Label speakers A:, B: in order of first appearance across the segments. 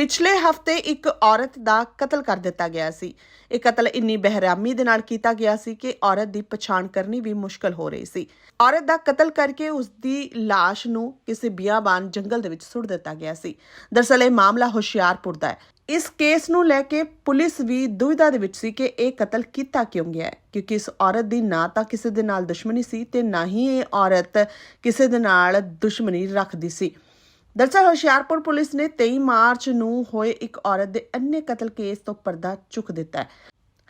A: ਪਿਛਲੇ ਹਫ਼ਤੇ ਇੱਕ ਔਰਤ ਦਾ ਕਤਲ ਕਰ ਦਿੱਤਾ ਗਿਆ ਸੀ। ਇਹ ਕਤਲ ਇੰਨੀ ਬਹਿਰਾਮੀ ਦੇ ਨਾਲ ਕੀਤਾ ਗਿਆ ਸੀ ਕਿ ਔਰਤ ਦੀ ਪਛਾਣ ਕਰਨੀ ਵੀ ਮੁਸ਼ਕਲ ਹੋ ਰਹੀ ਸੀ। ਔਰਤ ਦਾ ਕਤਲ ਕਰਕੇ ਉਸ ਦੀ ਲਾਸ਼ ਨੂੰ ਕਿਸੇ ਬਿਆਬਾਨ ਜੰਗਲ ਦੇ ਵਿੱਚ ਸੁੱਟ ਦਿੱਤਾ ਗਿਆ ਸੀ। ਦਰਸਲ ਇਹ ਮਾਮਲਾ ਹੁਸ਼ਿਆਰਪੁਰ ਦਾ ਹੈ। ਇਸ ਕੇਸ ਨੂੰ ਲੈ ਕੇ ਪੁਲਿਸ ਵੀ ਦੁਵਿਧਾ ਦੇ ਵਿੱਚ ਸੀ ਕਿ ਇਹ ਕਤਲ ਕੀਤਾ ਕਿਉਂ ਗਿਆ ਹੈ। ਕਿਉਂਕਿ ਇਸ ਔਰਤ ਦੀ ਨਾ ਤਾਂ ਕਿਸੇ ਦੇ ਨਾਲ ਦੁਸ਼ਮਣੀ ਸੀ ਤੇ ਨਾ ਹੀ ਇਹ ਔਰਤ ਕਿਸੇ ਦੇ ਨਾਲ ਦੁਸ਼ਮਣੀ ਰੱਖਦੀ ਸੀ। ਦਰਅਸਲ ਹੁਸ਼ਿਆਰਪੁਰ ਪੁਲਿਸ ਨੇ 23 ਮਾਰਚ ਨੂੰ ਹੋਏ ਇੱਕ ਔਰਤ ਦੇ ਅੰਨੇ ਕਤਲ ਕੇਸ ਤੋਂ ਪਰਦਾ ਚੁੱਕ ਦਿੱਤਾ ਹੈ।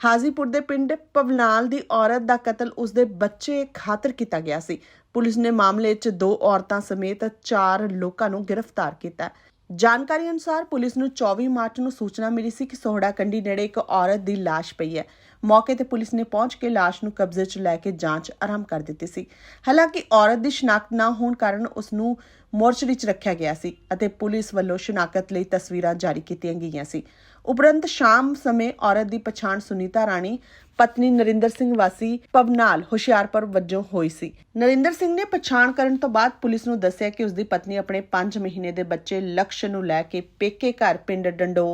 A: ਹਾਜ਼ੀਪੁਰ ਦੇ ਪਿੰਡ ਪਵਨਾਲ ਦੀ ਔਰਤ ਦਾ ਕਤਲ ਉਸਦੇ ਬੱਚੇ ਖਾਤਰ ਕੀਤਾ ਗਿਆ ਸੀ। ਪੁਲਿਸ ਨੇ ਮਾਮਲੇ 'ਚ ਦੋ ਔਰਤਾਂ ਸਮੇਤ ਚਾਰ ਲੋਕਾਂ ਨੂੰ ਗ੍ਰਿਫਤਾਰ ਕੀਤਾ ਹੈ। ਜਾਣਕਾਰੀ ਅਨੁਸਾਰ ਪੁਲਿਸ ਨੂੰ 24 ਮਾਰਚ ਨੂੰ ਸੂਚਨਾ ਮਿਲੀ ਸੀ ਕਿ ਸੋਹੜਾ ਕੰਡੀ ਨੇੜੇ ਇੱਕ ਔਰਤ ਦੀ ਲਾਸ਼ ਪਈ ਹੈ। ਮੌਕੇ ਤੇ ਪੁਲਿਸ ਨੇ ਪਹੁੰਚ ਕੇ ਲਾਸ਼ ਨੂੰ ਕਬਜ਼ੇ 'ਚ ਲੈ ਕੇ ਜਾਂਚ ਆਰੰਭ ਕਰ ਦਿੱਤੀ ਸੀ। ਹਾਲਾਂਕਿ ਔਰਤ ਦੀ ਸ਼ਨਾਖਤ ਨਾ ਹੋਣ ਕਾਰਨ ਉਸ ਨੂੰ ਮੋਰਚਰੀ 'ਚ ਰੱਖਿਆ ਗਿਆ ਸੀ ਅਤੇ ਪੁਲਿਸ ਵੱਲੋਂ ਸ਼ਨਾਖਤ ਲਈ ਤਸਵੀਰਾਂ ਜਾਰੀ ਕੀਤੀਆਂ ਗਈਆਂ ਸੀ। ਉਪਰੰਤ ਸ਼ਾਮ ਸਮੇਂ ਔਰਤ ਦੀ ਪਛਾਣ ਸੁਨੀਤਾ ਰਾਣੀ ਪਤਨੀ ਨਰਿੰਦਰ ਸਿੰਘ ਵਾਸੀ ਪਵਨਾਲ ਹੁਸ਼ਿਆਰਪੁਰ ਵਜੋਂ ਹੋਈ ਸੀ। ਨਰਿੰਦਰ ਸਿੰਘ ਨੇ ਪਛਾਣ ਕਰਨ ਤੋਂ ਬਾਅਦ ਪੁਲਿਸ ਨੂੰ ਦੱਸਿਆ ਕਿ ਉਸ ਦੀ ਪਤਨੀ ਆਪਣੇ 5 ਮਹੀਨੇ ਦੇ ਬੱਚੇ ਲਕਸ਼ ਨੂੰ ਲੈ ਕੇ ਪੇਕੇ ਘਰ ਪਿੰਡ ਡੰਡੋ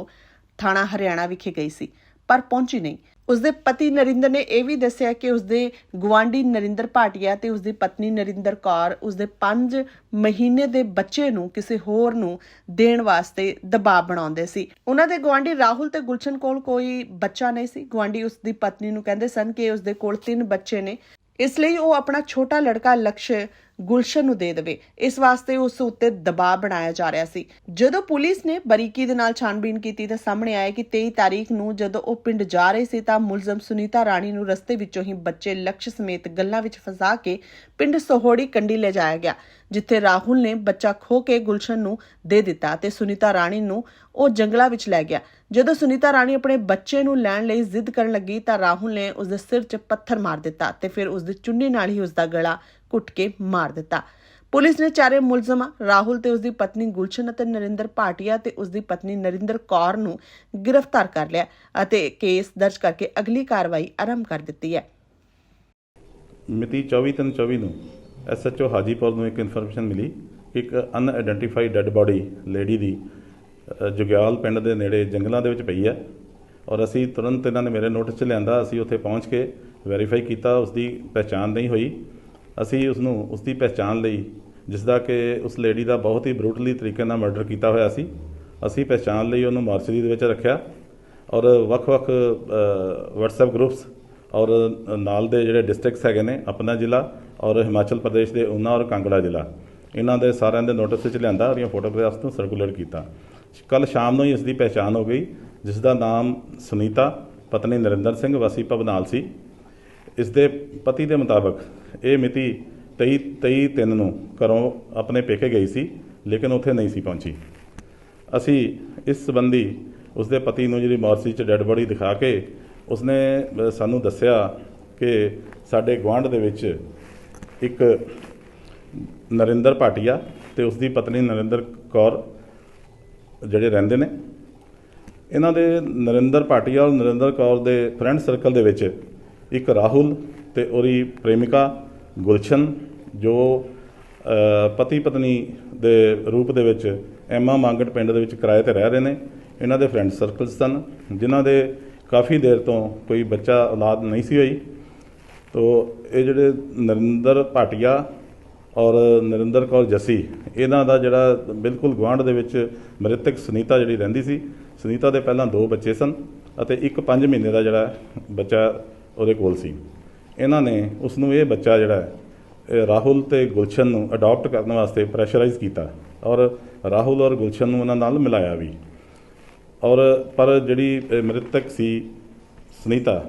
A: ਥਾਣਾ ਹਰਿਆਣਾ ਵਿਖੇ ਗਈ ਸੀ, ਪਰ ਪਹੁੰਚੀ ਨਹੀਂ। ਉਸਦੇ ਪਤੀ ਨਰਿੰਦਰ ਨੇ ਇਹ ਵੀ ਦੱਸਿਆ ਕਿ ਉਸਦੇ ਗਵਾਂਢੀ ਨਰਿੰਦਰ ਭਾਟੀਆ ਤੇ ਉਸਦੀ ਪਤਨੀ ਨਰਿੰਦਰ ਕੌਰ ਉਸਦੇ 5 ਮਹੀਨੇ ਦੇ ਬੱਚੇ ਨੂੰ ਕਿਸੇ ਹੋਰ ਨੂੰ ਦੇਣ ਵਾਸਤੇ ਦਬਾਅ ਬਣਾਉਂਦੇ ਸੀ। ਉਹਨਾਂ ਦੇ ਗਵਾਂਢੀ ਰਾਹੁਲ ਤੇ ਗੁਲਸ਼ਨ ਕੋਲ ਕੋਈ ਬੱਚਾ ਨਹੀਂ ਸੀ। ਗਵਾਂਢੀ ਉਸਦੀ ਪਤਨੀ ਨੂੰ ਕਹਿੰਦੇ ਸਨ ਕਿ ਉਸਦੇ ਕੋਲ ਤਿੰਨ ਬੱਚੇ ਨੇ। ਇਸ ਲਈ ਉਹ ਆਪਣਾ ਛੋਟਾ ਲੜਕਾ ਲਕਸ਼ ਗੁਲਸ਼ਨ ਨੂੰ ਦੇ ਦੇਵੇ। ਇਸ ਵਾਸਤੇ ਉਸ ਉੱਤੇ ਦਬਾਅ ਬਣਾਇਆ ਜਾ ਰਿਹਾ ਸੀ। ਜਦੋਂ ਪੁਲਿਸ ਨੇ ਬਰੀਕੀ ਦੇ ਨਾਲ ਛਾਣਬੀਣ ਕੀਤੀ ਤਾਂ ਸਾਹਮਣੇ ਆਇਆ ਕਿ 23 ਤਾਰੀਖ ਨੂੰ ਜਦੋਂ ਉਹ ਪਿੰਡ ਜਾ ਰਹੇ ਸੀ ਤਾਂ ਮੁਲਜ਼ਮ ਸੁਨੀਤਾ ਰਾਣੀ ਨੂੰ ਰਸਤੇ ਵਿੱਚੋਂ ਹੀ ਬੱਚੇ ਲਕਸ਼ ਸਮੇਤ ਗੱਲਾਂ ਵਿੱਚ ਫਸਾ ਕੇ ਪਿੰਡ ਸੋਹੜੀ ਕੰਡੀ ਲੈ ਜਾਇਆ ਗਿਆ, ਜਿੱਥੇ ਰਾਹੁਲ ਨੇ ਬੱਚਾ ਖੋ ਕੇ ਗੁਲਸ਼ਨ ਨੂੰ ਦੇ ਦਿੱਤਾ ਤੇ ਸੁਨੀਤਾ ਰਾਣੀ ਨੂੰ ਉਹ ਜੰਗਲਾਂ ਵਿੱਚ ਲੈ ਗਿਆ। ਜਦੋਂ ਸੁਨੀਤਾ ਰਾਣੀ ਆਪਣੇ ਬੱਚੇ ਨੂੰ ਲੈਣ ਲਈ ਜ਼ਿੱਦ ਕਰਨ ਲੱਗੀ ਤਾਂ ਰਾਹੁਲ ਨੇ ਉਸ ਦੇ ਸਿਰ 'ਚ ਪੱਥਰ ਮਾਰ ਦਿੱਤਾ ਤੇ ਫਿਰ ਉਸ ਦੀ ਚੁੰਨੀ ਨਾਲ ਹੀ ਉਸ ਦਾ ਗਲਾ ਕੁੱਟ ਕੇ ਮਾਰ ਦਿੱਤਾ। ਪੁਲਿਸ ਨੇ ਚਾਰੇ ਮੁਲਜ਼ਮਾਂ, ਰਾਹੁਲ ਤੇ ਉਸਦੀ ਪਤਨੀ ਗੁਲਸ਼ਨ ਅਤੇ ਨਰਿੰਦਰ ਭਾਟੀਆ ਤੇ ਉਸਦੀ ਪਤਨੀ ਨਰਿੰਦਰ ਕੌਰ ਨੂੰ ਗ੍ਰਿਫਤਾਰ ਕਰ ਲਿਆ ਅਤੇ ਕੇਸ ਦਰਜ ਕਰਕੇ ਅਗਲੀ ਕਾਰਵਾਈ ਆਰੰਭ ਕਰ ਦਿੱਤੀ ਹੈ।
B: ਮਿਤੀ 24/3/24 ਨੂੰ ਐਸਐਚਓ ਹਾਜੀਪੁਰ ਨੂੰ ਇੱਕ ਇਨਫੋਰਮੇਸ਼ਨ ਮਿਲੀ ਕਿ ਇੱਕ ਅਨਆਇਡੈਂਟੀਫਾਈਡ ਡੈੱਡ ਬਾਡੀ ਲੇਡੀ ਦੀ ਜੁਗਿਆਲ ਪਿੰਡ ਦੇ ਨੇੜੇ ਜੰਗਲਾਂ ਦੇ ਵਿੱਚ ਪਈ ਹੈ ਔਰ ਅਸੀਂ ਤੁਰੰਤ ਇਹਨਾਂ ਨੇ ਮੇਰੇ ਨੋਟਿਸ 'ਚ ਲਿਆਂਦਾ, ਅਸੀਂ ਉੱਥੇ ਪਹੁੰਚ ਕੇ ਵੈਰੀਫਾਈ ਕੀਤਾ ਉਸ ਦੀ ਪਛਾਣ ਨਹੀਂ ਹੋਈ। ਅਸੀਂ ਉਸ ਨੂੰ ਉਸ ਦੀ ਪਛਾਣ ਲਈ ਜਿਸ ਦਾ ਕਿ ਉਸ ਲੇਡੀ ਦਾ ਬਹੁਤ ਹੀ ਬਰੂਟਲੀ ਤਰੀਕੇ ਨਾਲ ਮਰਡਰ ਕੀਤਾ ਹੋਇਆ ਸੀ, ਅਸੀਂ ਪਛਾਣ ਲਈ ਉਹਨੂੰ ਮਾਰਚਰੀ ਦੇ ਵਿੱਚ ਰੱਖਿਆ ਔਰ ਵੱਖ-ਵੱਖ WhatsApp ਗਰੁੱਪਸ ਔਰ ਨਾਲ ਦੇ ਜਿਹੜੇ ਡਿਸਟ੍ਰਿਕਟਸ ਹੈਗੇ ਨੇ, ਆਪਣਾ ਜ਼ਿਲ੍ਹਾ ਔਰ ਹਿਮਾਚਲ ਪ੍ਰਦੇਸ਼ ਦੇ ਉਨਾ ਔਰ ਕਾਂਗੜਾ ਜ਼ਿਲ੍ਹਾ, ਇਹਨਾਂ ਦੇ ਸਾਰਿਆਂ ਦੇ ਨੋਟਿਸ ਵਿੱਚ ਲਿਆਂਦਾ ਔਰ ਇਹ ਫੋਟੋਗ੍ਰਾਫਸ ਨੂੰ ਸਰਕੂਲੇਟ ਕੀਤਾ। ਕੱਲ ਸ਼ਾਮ ਨੂੰ ਹੀ ਇਸ ਦੀ ਪਛਾਣ ਹੋ ਗਈ ਜਿਸ ਦਾ ਨਾਮ ਸੁਨੀਤਾ, ਪਤਨੀ ਨਰਿੰਦਰ ਸਿੰਘ, ਵਾਸੀ ਭਵਨਾਲ ਸੀ। ਇਸ ਦੇ ਪਤੀ ਦੇ ਮੁਤਾਬਕ ਇਹ ਮਿਤੀ 23 23 ਤਿੰਨ ਨੂੰ ਘਰੋਂ ਆਪਣੇ ਪੇਕੇ ਗਈ ਸੀ, ਲੇਕਿਨ ਉੱਥੇ ਨਹੀਂ ਸੀ ਪਹੁੰਚੀ। ਅਸੀਂ ਇਸ ਸੰਬੰਧੀ ਉਸ ਦੇ ਪਤੀ ਨੂੰ ਜਿਹੜੀ ਮੋਰਚੀ 'ਚ ਡੈੱਡ ਬੋਡੀ ਦਿਖਾ ਕੇ ਉਸਨੇ ਸਾਨੂੰ ਦੱਸਿਆ ਕਿ ਸਾਡੇ ਗੁਆਂਢ ਦੇ ਵਿੱਚ ਇੱਕ ਨਰਿੰਦਰ ਭਾਟੀਆ ਤੇ ਉਸ ਦੀ ਪਤਨੀ ਨਰਿੰਦਰ ਕੌਰ ਜਿਹੜੇ ਰਹਿੰਦੇ ਨੇ। ਇਹਨਾਂ ਦੇ ਨਰਿੰਦਰ ਭਾਟੀਆ ਔਰ ਨਰਿੰਦਰ ਕੌਰ ਦੇ ਫਰੈਂਡ ਸਰਕਲ ਦੇ ਵਿੱਚ ਇੱਕ ਰਾਹੁਲ ਤੇ ਉਹਦੀ ਪ੍ਰੇਮਿਕਾ ਗੁਲਸ਼ਨ, ਜੋ ਪਤੀ ਪਤਨੀ ਦੇ ਰੂਪ ਦੇ ਵਿੱਚ ਐਮਾ ਮੰਗਟ ਪਿੰਡ ਦੇ ਵਿੱਚ ਕਿਰਾਏ ਤੇ ਰਹਿ ਰਹੇ ਨੇ। ਇਹਨਾਂ ਦੇ ਫਰੈਂਡ ਸਰਕਲਸ ਸਨ, ਜਿਨ੍ਹਾਂ ਦੇ ਕਾਫੀ ਦੇਰ ਤੋਂ ਕੋਈ ਬੱਚਾ, ਔਲਾਦ ਨਹੀਂ ਸੀ ਹੋਈ। ਤੋ ਇਹ ਜਿਹੜੇ ਨਰਿੰਦਰ ਭਾਟੀਆ ਔਰ ਨਰਿੰਦਰ ਕੌਰ ਜੱਸੀ, ਇਹਨਾਂ ਦਾ ਜਿਹੜਾ ਬਿਲਕੁਲ ਗੁਆਂਢ ਦੇ ਵਿੱਚ ਮ੍ਰਿਤਕ ਸੁਨੀਤਾ ਜਿਹੜੀ ਰਹਿੰਦੀ ਸੀ, ਸੁਨੀਤਾ ਦੇ ਪਹਿਲਾਂ ਦੋ ਬੱਚੇ ਸਨ ਅਤੇ ਇੱਕ 5 ਮਹੀਨੇ ਦਾ ਜਿਹੜਾ ਬੱਚਾ ਉਹਦੇ ਕੋਲ ਸੀ। ਇਹਨਾਂ ਨੇ ਉਸ ਨੂੰ ਇਹ ਬੱਚਾ ਜਿਹੜਾ ਰਾਹੁਲ ਤੇ ਗੁਲਸ਼ਨ ਨੂੰ ਅਡਾਪਟ ਕਰਨ ਵਾਸਤੇ ਪ੍ਰੈਸ਼ਰਾਈਜ਼ ਕੀਤਾ ਔਰ ਰਾਹੁਲ ਔਰ ਗੁਲਸ਼ਨ ਨੂੰ ਉਹਨਾਂ ਨਾਲ ਮਿਲਾਇਆ ਵੀ। ਔਰ ਪਰ ਜਿਹੜੀ ਮ੍ਰਿਤਕ ਸੀ ਸੁਨੀਤਾ,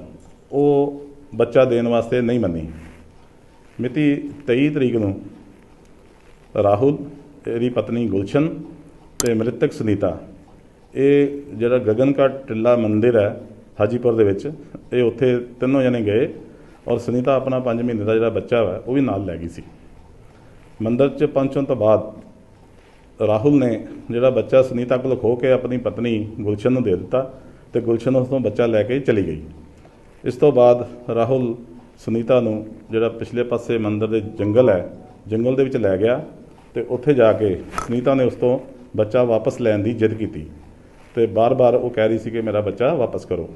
B: ਉਹ ਬੱਚਾ ਦੇਣ ਵਾਸਤੇ ਨਹੀਂ ਮੰਨੀ। ਮਿਤੀ 23 ਤਰੀਕ ਨੂੰ ਰਾਹੁਲ, ਇਹਦੀ ਪਤਨੀ ਗੁਲਸ਼ਨ ਤੇ ਮ੍ਰਿਤਕ ਸੁਨੀਤਾ, ਇਹ ਜਿਹੜਾ ਗਗਨ ਗਗਨਕਾ ਟਿੱਲਾ ਮੰਦਿਰ ਹੈ ਹਾਜੀਪੁਰ ਦੇ ਵਿੱਚ। ਇਹ ਉੱਥੇ ਤਿੰਨੋਂ ਜਣੇ ਗਏ ਔਰ ਸੁਨੀਤਾ ਆਪਣਾ 5 ਮਹੀਨੇ ਦਾ ਜਿਹੜਾ ਬੱਚਾ ਵਾ, ਉਹ ਵੀ ਨਾਲ ਲੈ ਗਈ ਸੀ। ਮੰਦਰ 'ਚ ਪਹੁੰਚਣ ਤੋਂ ਬਾਅਦ ਰਾਹੁਲ ਨੇ ਜਿਹੜਾ ਬੱਚਾ ਸੁਨੀਤਾ ਕੋਲ ਖੋ ਕੇ ਆਪਣੀ ਪਤਨੀ ਗੁਲਸ਼ਨ ਨੂੰ ਦੇ ਦਿੱਤਾ ਤੇ ਗੁਲਸ਼ਨ ਉਸ ਤੋਂ ਬੱਚਾ ਲੈ ਕੇ ਚਲੀ ਗਈ। ਇਸ ਤੋਂ ਬਾਅਦ ਰਾਹੁਲ ਸੁਨੀਤਾ ਨੂੰ ਜਿਹੜਾ ਪਿਛਲੇ ਪਾਸੇ ਮੰਦਰ ਦੇ ਜੰਗਲ ਹੈ, ਜੰਗਲ ਦੇ ਵਿੱਚ ਲੈ ਗਿਆ ਤੇ ਉੱਥੇ ਜਾ ਕੇ ਸੁਨੀਤਾ ਨੇ ਉਸ ਤੋਂ ਬੱਚਾ ਵਾਪਸ ਲੈਣ ਦੀ ਜਿੱਦ ਕੀਤੀ। ਤੇ ਬਾਰ-ਬਾਰ ਉਹ ਕਹਿ ਰਹੀ ਸੀ ਕਿ ਮੇਰਾ ਬੱਚਾ ਵਾਪਸ ਕਰੋ।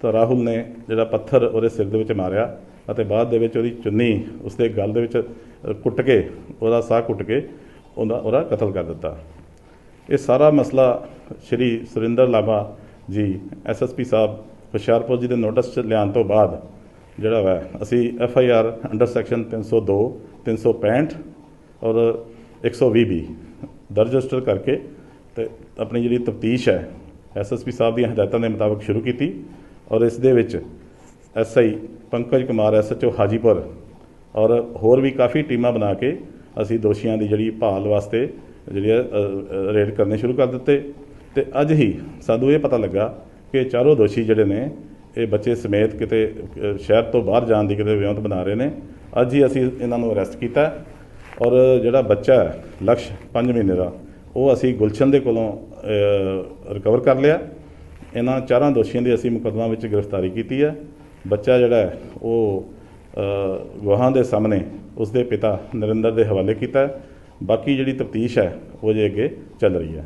B: ਤਾਂ ਰਾਹੁਲ ਨੇ ਜਿਹੜਾ ਪੱਥਰ ਉਹਦੇ ਸਿਰ ਦੇ ਵਿੱਚ ਮਾਰਿਆ ਅਤੇ ਬਾਅਦ ਦੇ ਵਿੱਚ ਉਹਦੀ ਚੁੰਨੀ ਉਸਦੇ ਗਲ ਦੇ ਵਿੱਚ ਕੁੱਟ ਕੇ, ਉਹਦਾ ਸਾਹ ਕੁੱਟ ਕੇ ਉਹਦਾ ਉਹਦਾ ਕਤਲ ਕਰ ਦਿੱਤਾ। ਇਹ ਸਾਰਾ ਮਸਲਾ ਸ਼੍ਰੀ ਸੁਰਿੰਦਰ ਲਾਬਾ ਜੀ ਐਸਐਸਪੀ ਸਾਹਿਬ, ਹੁਸ਼ਿਆਰਪੁਰ ਜੀ ਦੇ ਨੋਟਿਸ 'ਚ ਲਿਆਉਣ ਤੋਂ ਬਾਅਦ ਜਿਹੜਾ ਵਾ, ਅਸੀਂ F I R under section 302 365 ਔਰ 120 ਬੀ ਦਰਜ ਰਜਿਸਟਰ ਕਰਕੇ ਤੇ ਆਪਣੀ ਜਿਹੜੀ ਤਫਤੀਸ਼ ਹੈ ਐਸਐਸਪੀ ਸਾਹਿਬ ਦੀਆਂ ਹਦਾਇਤਾਂ ਦੇ ਮੁਤਾਬਕ ਸ਼ੁਰੂ ਕੀਤੀ ਔਰ ਇਸ ਦੇ ਵਿੱਚ ਐਸਆਈ ਪੰਕਜ ਕੁਮਾਰ ਐਸਐਚਓ ਹਾਜੀਪੁਰ ਔਰ ਹੋਰ ਵੀ ਕਾਫੀ ਟੀਮਾਂ ਬਣਾ ਕੇ ਅਸੀਂ ਦੋਸ਼ੀਆਂ ਦੀ ਜਿਹੜੀ ਭਾਲ ਵਾਸਤੇ ਜਿਹੜੀ ਹੈ, ਰੇਡ ਕਰਨੇ ਸ਼ੁਰੂ ਕਰ ਦਿੱਤੇ ਤੇ ਅੱਜ ਹੀ ਸਾਨੂੰ ਇਹ ਪਤਾ ਲੱਗਾ ਕਿ ਚਾਰੋਂ ਦੋਸ਼ੀ ਜਿਹੜੇ ਨੇ ਇਹ ਬੱਚੇ ਸਮੇਤ ਕਿਤੇ ਸ਼ਹਿਰ ਤੋਂ ਬਾਹਰ ਜਾਣ ਦੀ ਕਿਤੇ ਵਿਉਂਤ ਬਣਾ ਰਹੇ ਨੇ। ਅੱਜ ਹੀ ਅਸੀਂ ਇਹਨਾਂ ਨੂੰ ਅਰੈਸਟ ਕੀਤਾ ਔਰ ਜਿਹੜਾ ਬੱਚਾ ਹੈ ਲਕਸ਼ 5 ਮਹੀਨੇ ਦਾ ਉਹ ਅਸੀਂ ਗੁਲਸ਼ਨ ਦੇ ਕੋਲੋਂ ਰਿਕਵਰ ਕਰ ਲਿਆ। ਇਹਨਾਂ ਚਾਰਾਂ ਦੋਸ਼ੀਆਂ ਦੀ ਅਸੀਂ ਮੁਕੱਦਮਾ ਵਿੱਚ ਗ੍ਰਿਫਤਾਰੀ ਕੀਤੀ ਹੈ। ਬੱਚਾ ਜਿਹੜਾ ਹੈ ਉਹ ਅ, ਗਵਾਹਾਂ ਦੇ ਸਾਹਮਣੇ ਉਸਦੇ ਪਿਤਾ ਨਰਿੰਦਰ ਦੇ ਹਵਾਲੇ ਕੀਤਾ ਬਾਕੀ ਜਿਹੜੀ ਤਫਤੀਸ਼ ਹੈ ਉਹ ਜੇ ਅੱਗੇ ਚੱਲ ਰਹੀ ਹੈ।